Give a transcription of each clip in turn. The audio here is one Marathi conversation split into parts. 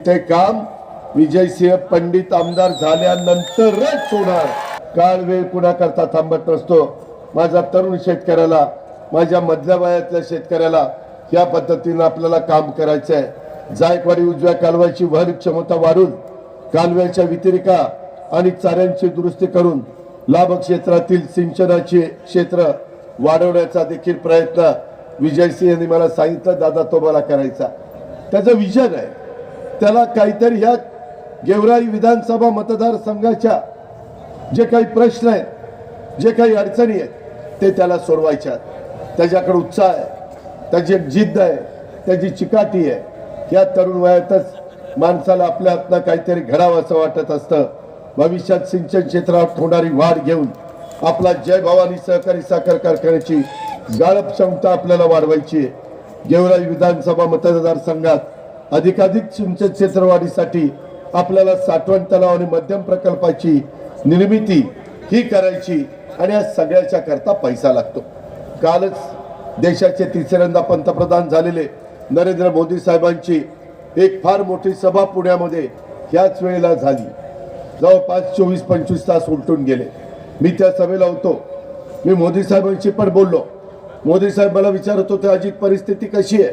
ते काम विजयसिंह पंडित आमदार झाल्यानंतरच होणार. काळ वेळ कुणाकरता थांबत नसतो. माझा तरुण शेतकऱ्याला माझ्या मधल्या वयातल्या शेतकऱ्याला या पद्धतीनं आपल्याला काम करायचं आहे जायकवाडी उजव्या कालव्याची वहन क्षमता वाढून कालव्याच्या व्यतिरिका आणि चाऱ्यांची दुरुस्ती करून लाभ क्षेत्रातील सिंचनाचे क्षेत्र वाढवण्याचा देखील प्रयत्न विजयसिंह यांनी मला सांगितलं दादा तो मला करायचा. त्याचं विजन आहे. त्याला काहीतरी ह्या गेवराई विधानसभा मतदारसंघाच्या जे काही प्रश्न आहेत जे काही अडचणी आहेत ते त्याला सोडवायच्या त्याच्याकडे उत्साह आहे त्याची एक जिद्द आहे त्याची चिकाटी आहे. या तरुण वयातच माणसाला आपल्या हातनं काहीतरी घडावं असं वाटत असतं. भविष्यात सिंचन क्षेत्रात होणारी वाढ घेऊन आपला जय भवानी सहकारी साखर कारखान्याची गाळप क्षमता आपल्याला वाढवायची आहे. गेवराई विधानसभा मतदारसंघात अधिकाधिक सिंचन क्षेत्रवाढीसाठी आपल्याला साठवण तलाव आणि मध्यम प्रकल्पाची निर्मिती ही करायची आणि या सगळ्याच्या करता पैसा लागतो. कालच देशाचे तिसऱ्यांदा पंतप्रधान झालेले नरेंद्र मोदी साहेबांची एक फार मोठी सभा पुण्यामध्ये ह्याच वेळेला झाली. जवळपास चोवीस पंचवीस तास उलटून गेले. मी त्या सभेला होतो. मी मोदी साहेबांशी पण बोललो. मोदी साहेब मला विचारत होते अजित परिस्थिती कशी आहे?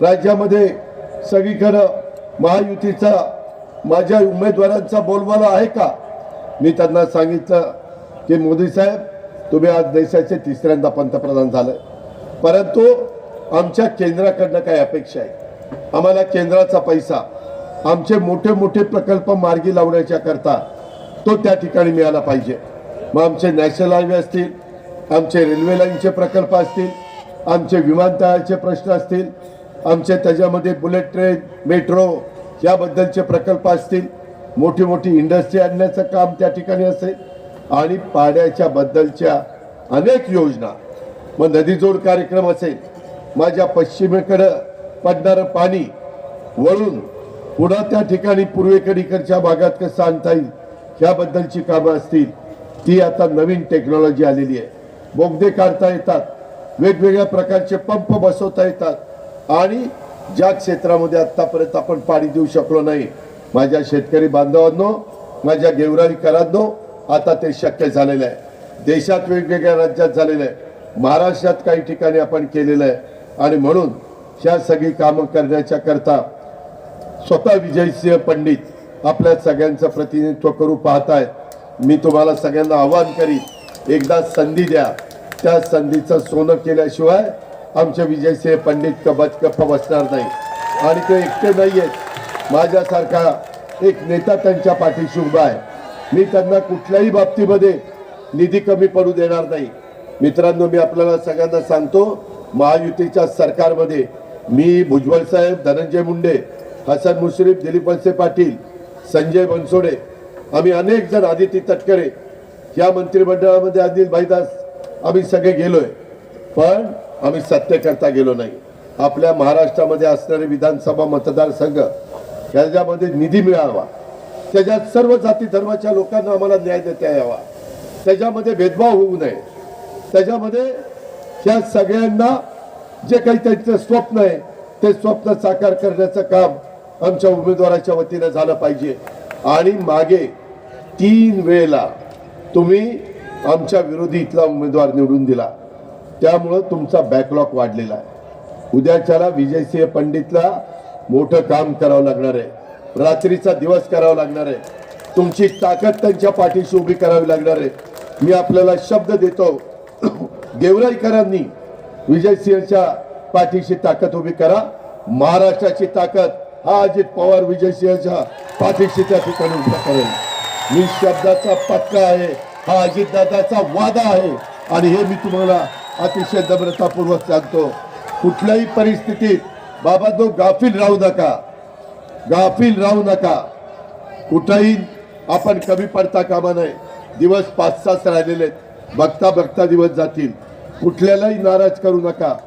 राज्यामध्ये सगळीकडं महायुतीचा माझ्या उमेदवारांचा बोलबाला आहे का? मी त्यांना सांगितलं की मोदी साहेब तुम्ही आज देशाचे तिसऱ्यांदा पंतप्रधान झालं. परंतु आमच्या केंद्राकडनं काय अपेक्षा आहे. आम्हाला केंद्राचा पैसा आमचे मोठे मोठे प्रकल्प मार्गी लावण्याच्या करता तो त्या ठिकाणी मिळाला पाहिजे. मग आमचे नॅशनल हायवे असतील आमचे रेल्वे लाईनचे प्रकल्प असतील आमचे विमानतळाचे प्रश्न असतील आमचे त्याच्यामध्ये बुलेट ट्रेन मेट्रो याबद्दलचे प्रकल्प असतील. मोठी मोठी इंडस्ट्री आणण्याचं काम त्या ठिकाणी असेल. आणि पाण्याच्या बद्दलच्या अनेक योजना. मग नदीजोड कार्यक्रम असेल. माझ्या पश्चिमेकडं पडणारं पाणी वळून पुन्हा त्या ठिकाणी पूर्वेकडीकडच्या भागात कसं आणता येईल ह्याबद्दलची कामं असतील. ती आता नवीन टेक्नॉलॉजी आलेली आहे. बोगदे काढता येतात. वेगवेगळ्या प्रकारचे पंप बसवता येतात. आणि ज्या क्षेत्रामध्ये आतापर्यंत आपण पाणी देऊ शकलो नाही माझ्या शेतकरी बांधवांनो माझ्या गेवराईकरांनो आता ते शक्य झालेलं आहे. देशात वेगवेगळ्या राज्यात झालेलं आहे. महाराष्ट्रात काही ठिकाणी आपण केलेलं आहे. आणि म्हणून ह्या सगळी कामं करण्याच्या करता स्वतः विजयसिंह पंडित आपल्या सगळ्यांचं प्रतिनिधित्व करू पाहतायत मी तुम्हाला सगळ्यांना आवाहन करीन एकदा संधी द्या. त्या संधीचं सोनं केल्याशिवाय आमच्या विजयसिंह पंडित कबच गप्प बसणार नाही. आणि ते एकटे नाही आहेत माझ्यासारखा एक नेता त्यांच्या पाठीशी उभा आहे. मी त्यांना कुठल्याही बाबतीमध्ये निधी कमी पडू देणार नाही. मित्रांनो मी आपल्याला सगळ्यांना सांगतो महायुतीच्या सरकारमध्ये मी भुजबळ साहेब धनंजय मुंडे हसन मुश्रीफ दिलीप वळसे पाटील संजय बनसोडे आम्ही अनेक जण आदिती तटकरे या मंत्रिमंडळामध्ये अनिल भाईदास आम्ही सगळे गेलोय. पण आम्ही सत्य करता गेलो नाही. आपल्या महाराष्ट्रामध्ये असणारे विधानसभा मतदारसंघ याच्यामध्ये निधी मिळावा. त्याच्यात सर्व जाती धर्माच्या लोकांना आम्हाला न्याय देता यावा. त्याच्यामध्ये भेदभाव होऊ नये. त्याच्यामध्ये त्या सगळ्यांना जे काही त्यांचं स्वप्न आहे ते स्वप्न साकार करण्याचं काम आमच्या उमेदवाराच्या वतीनं झालं पाहिजे. आणि मागे तीन वेळेला तुम्ही आमच्या विरोधी इथला उमेदवार निवडून दिला. त्यामुळं तुमचा बॅकलॉग वाढलेला आहे. उद्याच्याला विजयसिंह पंडितला मोठं काम करावं लागणार आहे. रात्रीचा दिवस करावा लागणार आहे. तुमची ताकद त्यांच्या पाठीशी उभी करावी लागणार आहे. मी आपल्याला शब्द देतो गेवराईकरांनी विजयसिंहच्या पाठीशी ताकद उभी करा. महाराष्ट्राची ताकद हा अजित पवार विजयसिंहच्या पाठीशी त्या ठिकाणी उभा करेल. मी शब्दाचा पक्का आहे हा अजितदादाचा वादा आहे. आणि हे मी तुम्हाला अतिशय नम्रतापूर्वक सांगतो कुठल्याही परिस्थितीत बाबा तो गाफील राहू नका. गाफील राहू नका. कुठंही आपण कमी पडता कामा नये. दिवस पाच तास राहिलेले आहेत. बघता बघता दिवस जातील. कुठल्यालाही नाराज करू नका.